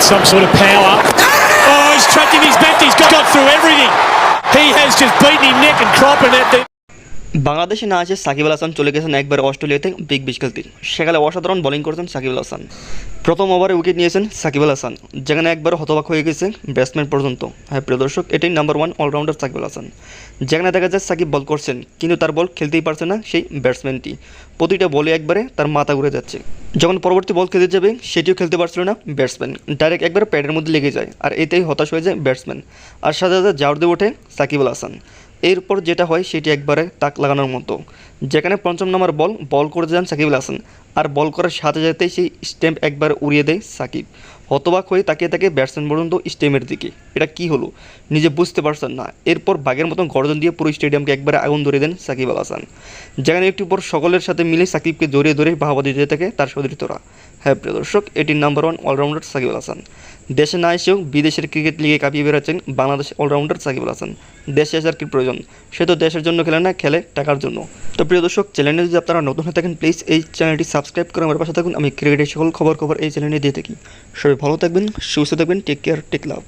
with some sort of power. Oh, he's trapped him. He's backed. He's got, through everything. He has just beaten him neck and crop at the বাংলাদেশে না এসে সাকিব আল হাসান চলে গেছেন একবার অস্ট্রেলিয়াতে big বিশ খেলতে। সেখানে অসাধারণ বোলিং করেছেন সাকিব আল হাসান। প্রথম ওভারে উইকেট নিয়েছেন সাকিব আল হাসান, যেখানে একবার হতবাক হয়ে গেছে ব্যাটসম্যান পর্যন্ত। হ্যাঁ প্রিয় দর্শক, এটাই number one allrounder Shakib Al Hasan. যেখানে দেখা যায় সাকিব বল করছেন, কিন্তু তার বল খেলতেই পারছে না সেই ব্যাটসম্যানটি প্রতিটা বলে একবারে তার মাথা ঘুরে যাচ্ছে। যখন পরবর্তী বল খেলতে যাবে, সেটিও খেলতে পারছিল না ব্যাটসম্যান ডাইরেক্ট একবার প্যাডের মধ্যে লেগে যায়, আর এতেই হতাশ হয়ে যায় ব্যাটসম্যান আর সাথে সাথে জাউর দিয়ে ওঠে সাকিব আল হাসান। এরপর যেটা হয় সেটি একবারে তাক লাগানোর মতো। যেখানে পঞ্চম নম্বর বল বল করে যান সাকিবুল হাসান। আর বল করার সাথে সাথে সেই স্টেম্প একবার উড়িয়ে দেয় সাকিব। হতবাক হয়ে তাকিয়ে তাকে ব্যাটসম্যান পর্যন্ত স্টেমের দিকে। এটা কি হলো? নিজে বুঝতে পারছেন না। এরপর বাঘের মতন গর্জন দিয়ে পুরো স্টেডিয়ামকে একবারে আগুন ধরে দেন সাকিব আল হাসান। যেখানে একটু পর সকলের সাথে মিলে সাকিবকে জড়িয়ে ধরে বাহাবা দিতে থাকে তার সদৃতরা হ্যাঁ প্রিয় দর্শক এটি number one allrounder Shakib Al Hasan. দেশে না এসেও বিদেশের ক্রিকেট লিগে কাঁপিয়ে বেড়াচ্ছেন বাংলাদেশ অলরাউন্ডার সাকিব আল হাসান। দেশে আসার কি প্রয়োজন? সে তো দেশের জন্য খেলে না, খেলে টাকার জন্য। তো প্রিয় দর্শক চ্যানেলে যদি আপনারা নতুন হয়ে থাকেন প্লিজ এই চ্যানেলটি সাবস্ক্রাইব করে আমার পাশে থাকুন। আমি ক্রিকেটের সকল খবর খবর এই চ্যানেলে দিয়ে থাকি। সবাই ভালো থাকবেন, সুস্থ থাকবেন টেক কেয়ার টেক লাভ